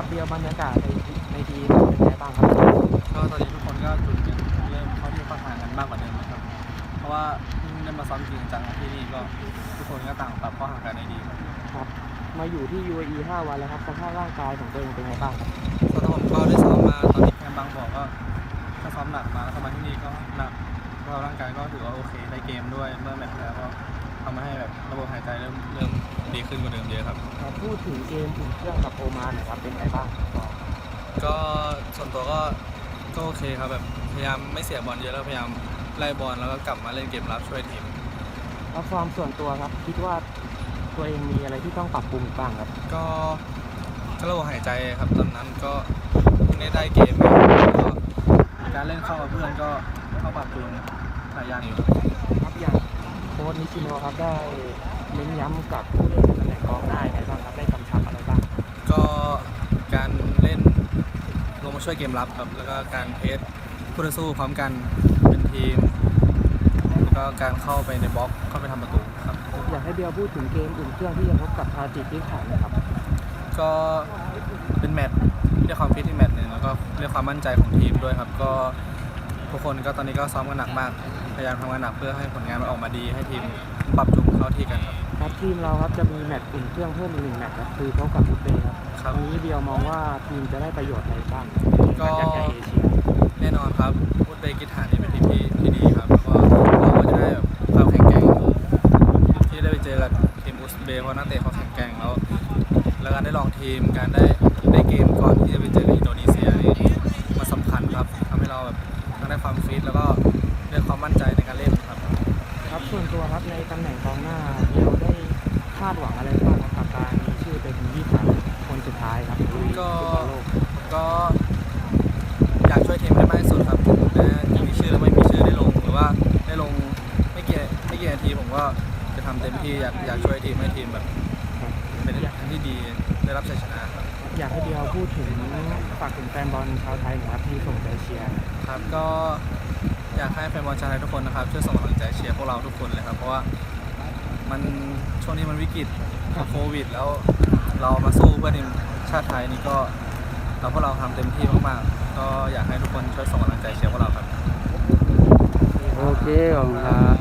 ครับเดียวบรรยากาศในในทีมเป็นไงบ้างครับก็ตอนนี้ทุกคนก็จุดกันเริ่มเข้าที่เข้าทางกันมากกว่าเดิมนะครับ เพราะว่าเพิ่งได้มาซ้อมจริงจังที่นี่ก็ทุกคนก็ต่างปรับเข้าหากันได้ดีครับครับ มาอยู่ที่ UAE 5 วันแล้วครับสภาพร่างกายของตัวเองเป็นไงบ้างครับส่วนตัวผมก็ได้ซ้อมมาตอนนี้แคมป์บางบ่อก็ก็ซ้อมหนักมาแล้วเข้ามาที่นี่ก็หนักก็ร่างกายก็ถือว่าโอเคได้เกมด้วยเมื่อแมตช์แล้วก็ ดีขึ้นกว่าเดิมเยอะครับครับ พูดถึงเกมอุ่นเครื่องกับโอมานหนะครับเป็นไงบ้างก็ก็ส่วนตัวก็ก็โอเคครับแบบพยายามไม่เสียบอลเยอะแล้วพยายามไล่บอลแล้วก็กลับมาเล่นเกมรับช่วยทีมแล้วความส่วนตัวครับคิดว่าตัวเองมีอะไรที่ต้องปรับปรุงอีกบ้างครับ ก็ก็ระบบหายใจครับตอนนั้นก็เพิ่งได้ได้เกมมาก็การเล่นเข้ากับเพื่อนก็เข้าปรับจูนหลายอย่างอยู่ ครับอย่างโค้ชนิชิโนะครับได้เน้นย้ำกับผู้เล่นตำแหน่งกองหน้ายังไงบ้างครับได้กำชับอะไรบ้าง ก็การเล่นลงมาช่วยเกมรับครับแล้วก็การเพสคู่ต่อสู้พร้อมกันเป็นทีม แล้วก็การเข้าไปในบล็อกเข้าไปทำประตูครับ อยากให้เบียร์พูดถึงเกมอุ่นเครื่องที่จะพบกับทาจิกที่ขาดนะครับ ก็เป็นแมตช์เรียกความฟิตที่แมตช์หนึ่งแล้วก็เรียกความมั่นใจของทีมด้วยครับ ก็ทุกคนก็ตอนนี้ก็ซ้อมกันหนักมากพ ยายามทำงานหนักเพื่อให้ผลงานมันออกมาดีให้ทีมปรับจูนเข้าที่กันครับ ครับทีมเราครับจะมีแมตช์อุ่นเครื่องเพิ่มอีกหนึ่งแมตช์ครับคือพบกับอุซเบย์ครับครับตรงนี้เบียร์มองว่าทีมจะได้ประโยชน์อะไรบ้างก็ จากจากเอเชียแน่นอนครับอุซเบกิสถานนี่เป็นทีมที่ที่ดีครับแล้วก็เราก็จะได้แบบความแข็งแกร่งที่ได้ไปเจอกับทีมอุซเบย์เพราะนักเตะเขาแข็งแกร่งแล้วแล้วการได้ลองทีมการได้ได้เกมก่อนที่จะไปเจอกับอินโดนีเซียนี่มันสำคัญครับทำให้เราแบบทั้งได้ความฟิตแล้วก็ได้ ความมั่นใจในการเล่นครับ ครับส่วนตัวครับในตำแหน่งกองหน้าเบียร์ได้คาดหวังอะไรบ้างครับกับการมีชื่อเป็นยี่สิบคนสุดท้ายครับลุยก็ฟุตบอลโลกก็อยากช่วยทีมให้มากที่สุดครับถึงแม้จะมีชื่อแล้วไม่มีชื่อได้ลงหรือว่าได้ลงไม่กี่ไม่กี่นาทีผมก็จะทำเต็มที่อยากอยากช่วยทีมให้ทีมแบบเป็นทางที่ดีได้รับชัยชนะครับอยากให้เบียร์พูดถึงฝากถึงแฟนบอลชาวไทยหนะครับที่ส่งใจเชียร์ครับก็ อยากให้แฟนบอลชาวไทยทุกคนนะครับช่วยส่งกำลังใจเชียร์พวกเราทุกคนเลยครับเพราะว่ามันช่วงนี้มันวิกฤตกับโควิด แล้วเรามาสู้เพื่อทีมชาติไทยนี่ก็เราพวกเราทำเต็มที่มากๆก็อยากให้ทุกคนช่วยส่งกำลังใจเชียร์พวกเราครับ โอเคขอบคุณครับ